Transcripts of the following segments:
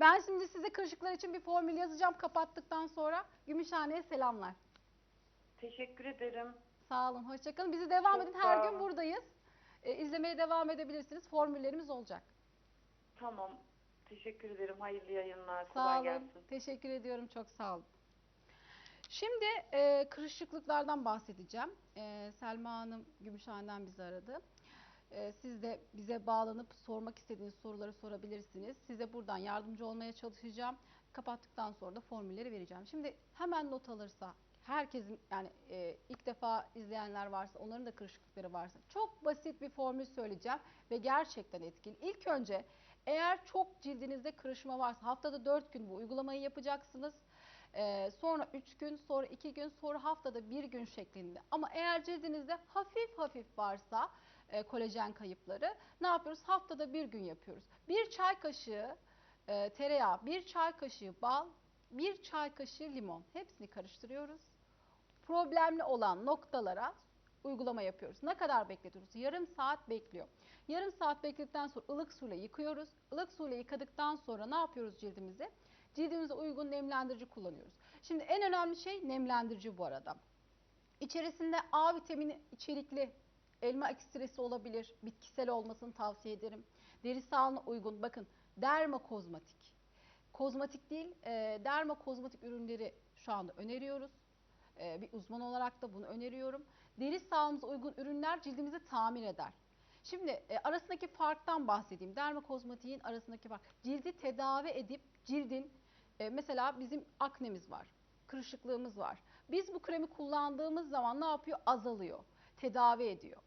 Ben şimdi size kırışıklar için bir formül yazacağım kapattıktan sonra. Gümüşhane'ye selamlar. Teşekkür ederim. Sağ olun, hoşçakalın. Bizi devam Çok edin. Her gün buradayız. E, izlemeye devam edebilirsiniz. Formüllerimiz olacak. Tamam. Teşekkür ederim. Hayırlı yayınlar. Sağ Kolay olun. gelsin. Teşekkür ediyorum. Çok sağ olun. Şimdi e, kırışıklıklardan bahsedeceğim. E, Selma Hanım Gümüşhane'den bizi aradı. E, siz de bize bağlanıp sormak istediğiniz soruları sorabilirsiniz. Size buradan yardımcı olmaya çalışacağım. Kapattıktan sonra da formülleri vereceğim. Şimdi hemen not alırsa herkesin yani e, ilk defa izleyenler varsa onların da kırışıklıkları varsa çok basit bir formül söyleyeceğim ve gerçekten etkili. İlk önce eğer çok cildinizde kırışma varsa haftada 4 gün bu uygulamayı yapacaksınız. Ee, sonra 3 gün, sonra 2 gün, sonra haftada 1 gün şeklinde. Ama eğer cildinizde hafif hafif varsa e, kolajen kayıpları ne yapıyoruz? Haftada bir gün yapıyoruz. Bir çay kaşığı e, tereyağı, bir çay kaşığı bal, bir çay kaşığı limon. Hepsini karıştırıyoruz. Problemli olan noktalara uygulama yapıyoruz. Ne kadar bekletiyoruz? Yarım saat bekliyor. Yarım saat bekledikten sonra ılık suyla yıkıyoruz. Ilık suyla yıkadıktan sonra ne yapıyoruz cildimize? Cildimize uygun nemlendirici kullanıyoruz. Şimdi en önemli şey nemlendirici bu arada. İçerisinde A vitamini içerikli elma ekstresi olabilir. Bitkisel olmasını tavsiye ederim. Deri sağlığına uygun. Bakın derma kozmatik. Kozmatik değil, e, derma kozmatik ürünleri şu anda öneriyoruz. E, bir uzman olarak da bunu öneriyorum. Deri sağlığımıza uygun ürünler cildimizi tamir eder. Şimdi e, arasındaki farktan bahsedeyim. Derma kozmatiğin arasındaki fark. Cildi tedavi edip cildin e, mesela bizim aknemiz var, kırışıklığımız var. Biz bu kremi kullandığımız zaman ne yapıyor? Azalıyor, tedavi ediyor.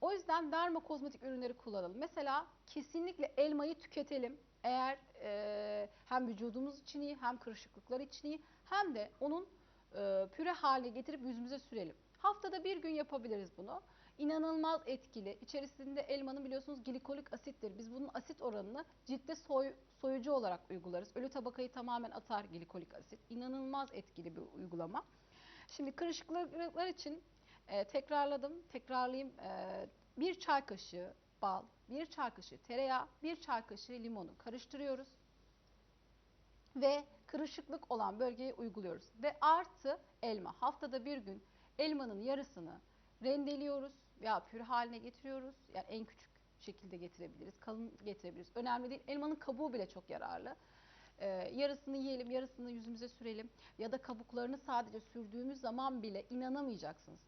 O yüzden derma kozmetik ürünleri kullanalım. Mesela kesinlikle elmayı tüketelim. Eğer e, hem vücudumuz için iyi hem kırışıklıklar için iyi hem de onun e, püre haline getirip yüzümüze sürelim. Haftada bir gün yapabiliriz bunu. İnanılmaz etkili. İçerisinde elmanın biliyorsunuz glikolik asittir. Biz bunun asit oranını ciltte soy, soyucu olarak uygularız. Ölü tabakayı tamamen atar glikolik asit. İnanılmaz etkili bir uygulama. Şimdi kırışıklıklar için e, tekrarladım, tekrarlayayım. E, bir çay kaşığı bal, bir çay kaşığı tereyağı, bir çay kaşığı limonu karıştırıyoruz ve kırışıklık olan bölgeye uyguluyoruz. Ve artı elma. Haftada bir gün elmanın yarısını rendeliyoruz veya püre haline getiriyoruz. Yani en küçük şekilde getirebiliriz, kalın getirebiliriz. Önemli değil. Elmanın kabuğu bile çok yararlı. Ee, yarısını yiyelim, yarısını yüzümüze sürelim ya da kabuklarını sadece sürdüğümüz zaman bile inanamayacaksınız.